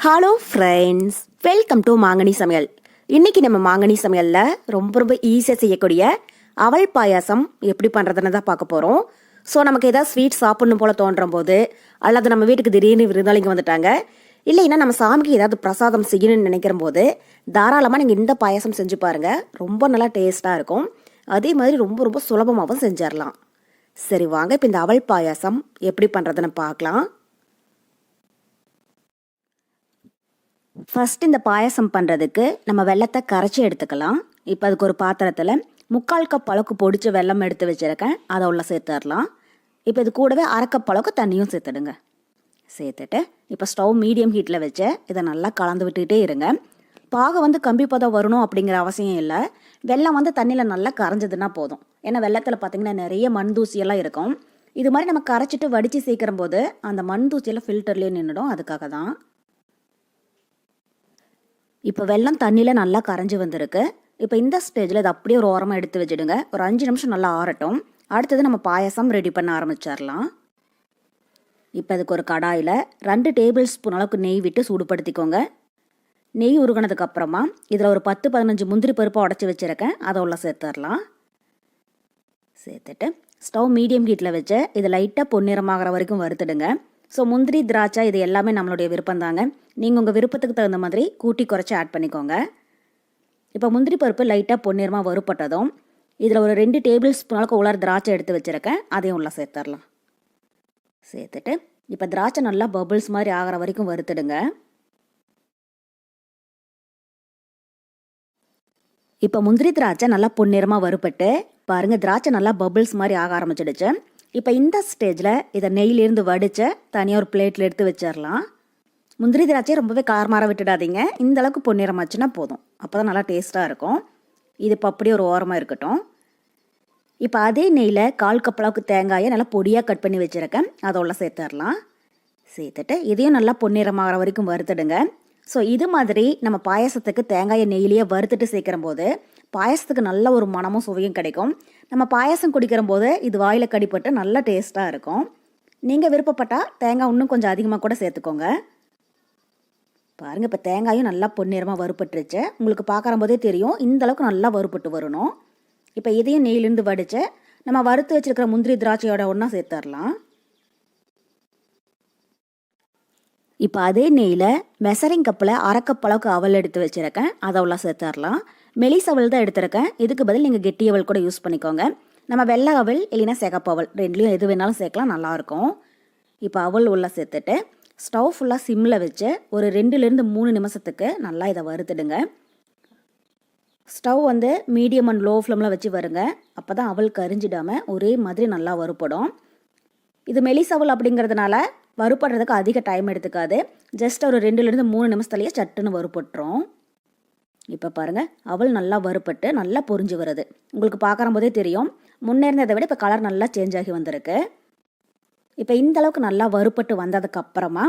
Hello friends welcome to மாங்கனி சமையல் இன்னைக்கு நம்ம மாங்கனி சமையலில் ரொம்ப ரொம்ப ஈஸியாக செய்யக்கூடிய அவல் பாயாசம் எப்படி பண்ணுறதுன்னு தான் பார்க்க போகிறோம் ஸோ நமக்கு ஏதாவது ஸ்வீட் சாப்பிட்ணும் போல தோன்றும் போது அல்லது நம்ம வீட்டுக்கு திடீர்னு விருந்தாளிங்க வந்துட்டாங்க இல்லைன்னா நம்ம சாமிக்கு ஏதாவது பிரசாதம் செய்யணும்னு நினைக்கிற போது தாராளமாக நீங்கள் இந்த பாயாசம் செஞ்சு பாருங்கள் ரொம்ப நல்லா டேஸ்ட்டாக இருக்கும். அதே மாதிரி ரொம்ப ரொம்ப சுலபமாகவும் செஞ்சிடலாம் சரி வாங்க இப்போ இந்த அவல் பாயாசம் எப்படி பண்ணுறதுன்னு பார்க்கலாம். ஃபஸ்ட் இந்த பாயாசம் பண்ணுறதுக்கு நம்ம வெள்ளத்தை கரைச்சி எடுத்துக்கலாம். இப்போ அதுக்கு ஒரு பாத்திரத்தில் முக்கால் கப் அளவுக்கு பொடிச்ச வெல்லம் எடுத்து வச்சுருக்கேன். அதை உள்ள சேர்த்துடலாம். இப்போ இது கூடவே அரைக்கப் அளவுக்கு தண்ணியும் சேர்த்துடுங்க. சேர்த்துட்டு இப்போ ஸ்டவ் மீடியம் ஹீட்டில் வச்சு இதை நல்லா கலந்து விட்டுக்கிட்டே இருங்க. பாகம் வந்து கம்பி பதம் வரணும் அப்படிங்கிற அவசியம் இல்லை. வெல்லம் வந்து தண்ணியில் நல்லா கரைஞ்சதுன்னா போதும். ஏன்னா வெள்ளத்தில் பார்த்தீங்கன்னா நிறைய மண் தூசியெல்லாம் இருக்கும். இது மாதிரி நம்ம கரைச்சிட்டு வடித்து சீக்கிரம் போது அந்த மண் தூசியெல்லாம் ஃபில்டர்லேயே நின்றுடும் அதுக்காக தான் இப்போ வெல்லம் தண்ணியில் நல்லா கரைஞ்சி வந்திருக்கு. இப்போ இந்த ஸ்டேஜில் இதை அப்படியே ஒரு ஓரமாக எடுத்து வச்சுடுங்க. ஒரு அஞ்சு நிமிஷம் நல்லா ஆறட்டும். அடுத்தது நம்ம பாயசம் ரெடி பண்ண ஆரம்பிச்சிடலாம். இப்போ அதுக்கு ஒரு கடாயில் ரெண்டு டேபிள் ஸ்பூன் அளவுக்கு நெய் விட்டு சூடுபடுத்திக்கோங்க. நெய் உருகினதுக்கு அப்புறமா இதில் ஒரு பத்து பதினஞ்சு முந்திரி பருப்பை உடச்சி வச்சுருக்கேன். அதை உள்ள சேர்த்துடலாம். சேர்த்துட்டு ஸ்டவ் மீடியம் ஹீட்டில் வச்சு இது லைட்டாக பொன்னிறமாகிற வரைக்கும் வறுத்துடுங்க. ஸோ முந்திரி திராட்சை இது எல்லாமே நம்மளுடைய விருப்பம் தாங்க நீங்கள் உங்கள் விருப்பத்துக்கு தகுந்த மாதிரி கூட்டி குறைச்சி ஆட் பண்ணிக்கோங்க. இப்போ முந்திரி பருப்பு லைட்டாக பொன்னிறமாக வறுப்பட்டதும் இதில் ஒரு ரெண்டு டேபிள் ஸ்பூன் அளவுக்கு உலர் திராட்சை எடுத்து வச்சுருக்கேன். அதையும் உள்ள சேர்த்துடலாம். சேர்த்துட்டு இப்போ திராட்சை நல்லா பபிள்ஸ் மாதிரி ஆகிற வரைக்கும் வறுத்துடுங்க. இப்போ முந்திரி திராட்சை நல்லா பொன்னிறமாக வறுப்பட்டு பாருங்கள் திராட்சை நல்லா பபிள்ஸ் மாதிரி ஆக ஆரம்பிச்சிடுச்சு. இப்போ இந்த ஸ்டேஜில் இதை நெய்யிலேருந்து வடித்த தனியாக ஒரு பிளேட்டில் எடுத்து வச்சிடலாம் முந்திரி திராட்சையை ரொம்பவே காரமாக விட்டுடாதீங்க. இந்த அளவுக்கு பொன்னிறமாச்சுன்னா போதும். அப்போ தான் நல்லா டேஸ்ட்டாக இருக்கும். இது இப்போ அப்படியே ஒரு ஓரமாக இருக்கட்டும். இப்போ அதே நெய்யில் கால் கப்பளவுக்கு தேங்காயை நல்லா பொடியாக கட் பண்ணி வச்சுருக்கேன். அதை சேர்த்துடலாம் சேர்த்துட்டு இதையும் நல்லா பொன்னிறமாகற வரைக்கும் வறுத்துடுங்க. ஸோ இது மாதிரி நம்ம பாயசத்துக்கு தேங்காயை நெய்யிலேயே வறுத்துட்டு சேர்க்கிற போது பாயசத்துக்கு நல்ல ஒரு மனமும் சுவையும் கிடைக்கும். நம்ம பாயசம் குடிக்கிற போது இது வாயில் கடிப்பட்டு நல்ல டேஸ்ட்டாக இருக்கும். நீங்கள் விருப்பப்பட்டால் தேங்காய் இன்னும் கொஞ்சம் அதிகமாக கூட சேர்த்துக்கோங்க. பாருங்கள் இப்போ தேங்காயும் நல்லா பொன்னிறமாக வறுப்பட்டுருச்சு உங்களுக்கு பார்க்குற போதே தெரியும் இந்த அளவுக்கு நல்லா வறுப்பட்டு வரணும். இப்போ இதையும் நெய்லேருந்து வடித்து நம்ம வறுத்து வச்சுருக்கிற முந்திரி திராட்சையோட ஒன்றா சேர்த்துடலாம் இப்போ அதே நெய்யில் மெசரிங் கப்பில் அரை அளவுக்கு அவல் எடுத்து வச்சுருக்கேன். அதை உள்ள சேர்த்துடலாம் மெலிஸ் அவல் தான் எடுத்திருக்கேன். இதுக்கு பதில் நீங்கள் கெட்டி அவல் கூட யூஸ் பண்ணிக்கோங்க. நம்ம வெள்ளை அவல் இல்லைன்னா சிகப்பு அவல் ரெண்டுலேயும் எது வேணாலும் சேர்க்கலாம் நல்லாயிருக்கும் இப்போ அவல் உள்ளே சேர்த்துட்டு ஸ்டவ் ஃபுல்லாக சிம்மில் வச்சு ஒரு ரெண்டுலேருந்து மூணு நிமிஷத்துக்கு நல்லா இதை வறுத்துடுங்க. ஸ்டவ் வந்து மீடியம் அண்ட் லோ ஃப்ளேமில் வச்சு வருங்க. அப்போ தான் அவல் கரிஞ்சிடாமல் ஒரே மாதிரி நல்லா வறுப்படும் இது மெலிஸ் அவல் அப்படிங்கிறதுனால வறுபடுறதுக்கு அதிக டைம் எடுத்துக்காது. ஜஸ்ட் ஒரு ரெண்டுலேருந்து மூணு நிமிஷத்துலேயே சட்டுன்னு வறுப்பட்டுரும் இப்போ பாருங்கள் அவள் நல்லா வறுப்பட்டு நல்லா பொரிஞ்சு வருது. உங்களுக்கு பார்க்குற போதே தெரியும். முன்னே இருந்ததை விட இப்போ கலர் நல்லா சேஞ்ச் ஆகி வந்திருக்கு. இப்போ இந்த அளவுக்கு நல்லா வறுப்பட்டு வந்ததுக்கு அப்புறமா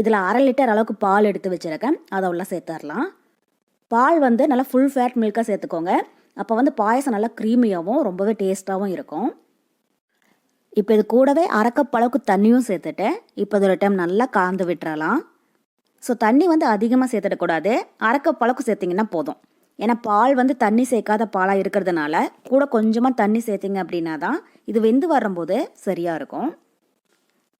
இதில் அரை லிட்டர் அளவுக்கு பால் எடுத்து வச்சுருக்கேன். அதை உள்ள சேர்த்துடலாம் பால் வந்து நல்லா ஃபுல் ஃபேட் மில்காக சேர்த்துக்கோங்க. அப்போ வந்து பாயசம் நல்லா க்ரீமியாகவும் ரொம்பவே டேஸ்ட்டாகவும் இருக்கும். இப்போ இது கூடவே அரை அளவுக்கு தண்ணியும் சேர்த்துட்டேன் இப்போ இதோட ஒரு டைம் நல்லா கலந்து விட்டுறலாம். ஸோ தண்ணி வந்து அதிகமாக சேர்த்துடக்கூடாது அரை அளவுக்கு சேர்த்திங்கன்னா போதும். ஏன்னா பால் வந்து தண்ணி சேர்க்காத பாலாக இருக்கிறதுனால கூட கொஞ்சமாக தண்ணி சேர்த்திங்க அப்படின்னா தான் இது வெந்து வரும்போது சரியாக இருக்கும்.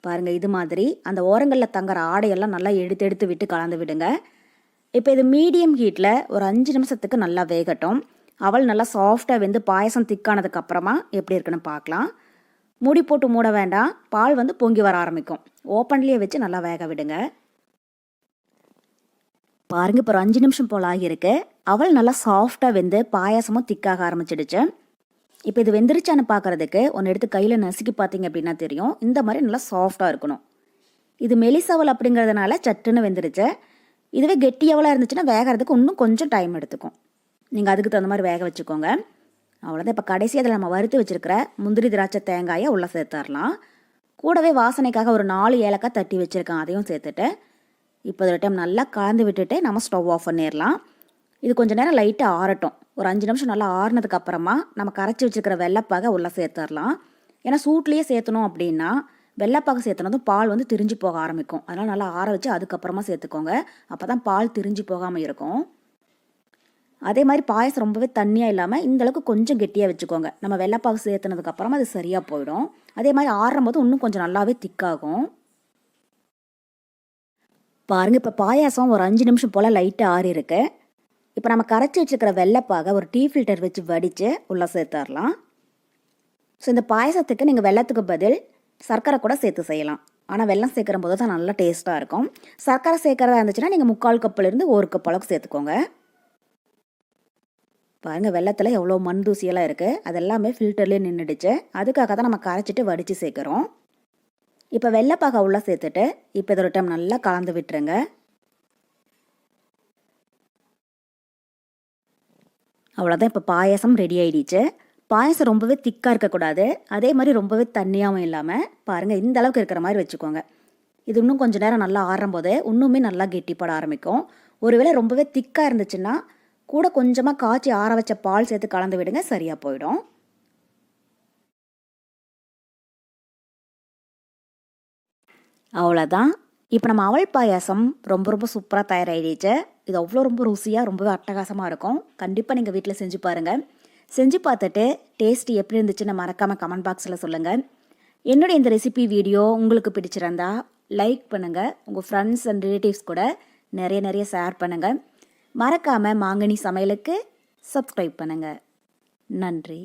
பாருங்கள் இது மாதிரி அந்த ஓரங்களில் தங்குற ஆடையெல்லாம் நல்லா எடுத்து எடுத்து விட்டு கலந்து விடுங்க. இப்போ இது மீடியம் ஹீட்டில் ஒரு அஞ்சு நிமிஷத்துக்கு நல்லா வேகட்டும். அவள் நல்லா சாஃப்டாக வெந்து பாயசம் திக்கானதுக்கப்புறமா எப்படி இருக்குன்னு பார்க்கலாம். மூடி போட்டு மூட வேண்டாம். பால் வந்து பொங்கி வர ஆரம்பிக்கும். ஓப்பன்லேயே வச்சு நல்லா வேக விடுங்க. பாருங்க இப்போ ஒரு அஞ்சு நிமிஷம் போல் ஆகியிருக்கு. அவள் நல்லா சாஃப்டாக வெந்து பாயாசமும் திக்காக ஆரம்பிச்சிடுச்சு. இப்போ இது வெந்துருச்சான்னு பார்க்குறதுக்கு ஒன்று எடுத்து கையில் நசுக்கி பார்த்தீங்க அப்படின்னா தெரியும். இந்த மாதிரி நல்லா சாஃப்டாக இருக்கணும். இது மெலிசவல் அப்படிங்கிறதுனால சட்டுன்னு வெந்துருச்சு. இதுவே கெட்டியவளாக இருந்துச்சுன்னா வேகிறதுக்கு இன்னும் கொஞ்சம் டைம் எடுத்துக்கும். நீங்கள் அதுக்கு தகுந்த மாதிரி வேக வச்சுக்கோங்க. அவ்வளோதான் இப்போ கடைசி அதில் நம்ம வறுத்து வச்சுருக்கிற முந்திரி திராட்சை தேங்காயை உள்ளே சேர்த்துடலாம். கூடவே வாசனைக்காக ஒரு நாலு ஏலக்காய் தட்டி வச்சுருக்கேன். அதையும் சேர்த்துட்டு இப்போ ஒரு டைம் நல்லா கலந்து விட்டுட்டு நம்ம ஸ்டவ் ஆஃப் பண்ணிடலாம். இது கொஞ்சம் நேரம் லைட்டாக ஆறட்டும். ஒரு அஞ்சு நிமிஷம் நல்லா ஆறுனதுக்கு அப்புறமா நம்ம கரைச்சி வச்சுருக்கிற வெள்ளைப்பாக உள்ளே சேர்த்துடலாம். ஏன்னா சூட்லேயே சேர்த்தணும் அப்படின்னா வெள்ளைப்பாகு சேர்த்துனதும் பால் வந்து திரிஞ்சு போக ஆரம்பிக்கும். அதனால் நல்லா ஆற வச்சு அதுக்கப்புறமா சேர்த்துக்கோங்க. அப்போ தான் பால் திரிஞ்சு போகாமல் இருக்கும். அதே மாதிரி பாயசம் ரொம்பவே தண்ணியாக இல்லாமல் இந்த அளவுக்கு கொஞ்சம் கெட்டியாக வச்சுக்கோங்க. நம்ம வெள்ளைப்பாகு சேர்த்துனதுக்கப்புறம் அது சரியாக போயிடும். அதே மாதிரி ஆறும் போது இன்னும் கொஞ்சம் நல்லாவே திக்காகும் பாருங்கள் இப்போ பாயாசம் ஒரு அஞ்சு நிமிஷம் போல் லைட்டாக ஆறி இருக்கு. இப்போ நம்ம கரைச்சி வச்சுருக்கிற வெள்ளைப்பாக ஒரு டீ ஃபில்டர் வச்சு வடித்து உள்ளே சேர்த்துடலாம். ஸோ இந்த பாயசத்துக்கு நீங்கள் வெள்ளத்துக்கு பதில் சர்க்கரை கூட சேர்த்து செய்யலாம். ஆனால் வெல்லம் சேர்க்குற போது தான் நல்லா டேஸ்ட்டாக இருக்கும். சர்க்கரை சேர்க்குறதா இருந்துச்சுன்னா நீங்கள் முக்கால் கப்புலேருந்து ஒரு கப் அளவுக்கு சேர்த்துக்கோங்க. பாருங்கள் வெள்ளத்தில் எவ்வளோ மண் தூசியெல்லாம் இருக்குது அதெல்லாமே ஃபில்டர்லேயே நின்றுடுச்சு அதுக்காக தான் நம்ம கரைச்சிட்டு வடித்து சேர்க்குறோம். இப்போ வெள்ளைப்பாக உள்ளே சேர்த்துட்டு இப்போ இதோட டைம் நல்லா கலந்து விட்டுருங்க. அவ்வளோதான் இப்போ பாயசம் ரெடி ஆகிடுச்சு பாயசம் ரொம்பவே திக்காக இருக்கக்கூடாது. அதே மாதிரி ரொம்பவே தண்ணியாகவும் இல்லாமல் பாருங்கள் இந்த அளவுக்கு இருக்கிற மாதிரி வச்சுக்கோங்க. இது இன்னும் கொஞ்சம் நேரம் நல்லா ஆறும் போது இன்னுமே நல்லா கெட்டிப்பட ஆரம்பிக்கும். ஒருவேளை ரொம்பவே திக்காக இருந்துச்சுன்னா கூட கொஞ்சமாக காய்ச்சி ஆற வச்ச பால் சேர்த்து கலந்து விடுங்க சரியாக போயிடும். அவ்வளோதான் இப்போ நம்ம அவள் பாயாசம் ரொம்ப ரொம்ப சூப்பராக தயாராகிடுச்சு இது அவ்வளோ ரொம்ப ருசியாக ரொம்பவே அட்டகாசமாக இருக்கும். கண்டிப்பாக நீங்கள் வீட்டில் செஞ்சு பாருங்கள் செஞ்சு பார்த்துட்டு டேஸ்ட் எப்படி இருந்துச்சுன்னு மறக்காமல் கமெண்ட் பாக்ஸில் சொல்லுங்கள் என்னுடைய இந்த ரெசிபி வீடியோ உங்களுக்கு பிடிச்சிருந்தா லைக் பண்ணுங்கள் உங்கள் ஃப்ரெண்ட்ஸ் அண்ட் ரிலேட்டிவ்ஸ் கூட நிறைய நிறைய ஷேர் பண்ணுங்கள் மறக்காமல் மாங்கனி சமையலுக்கு சப்ஸ்கிரைப் பண்ணுங்கள் நன்றி.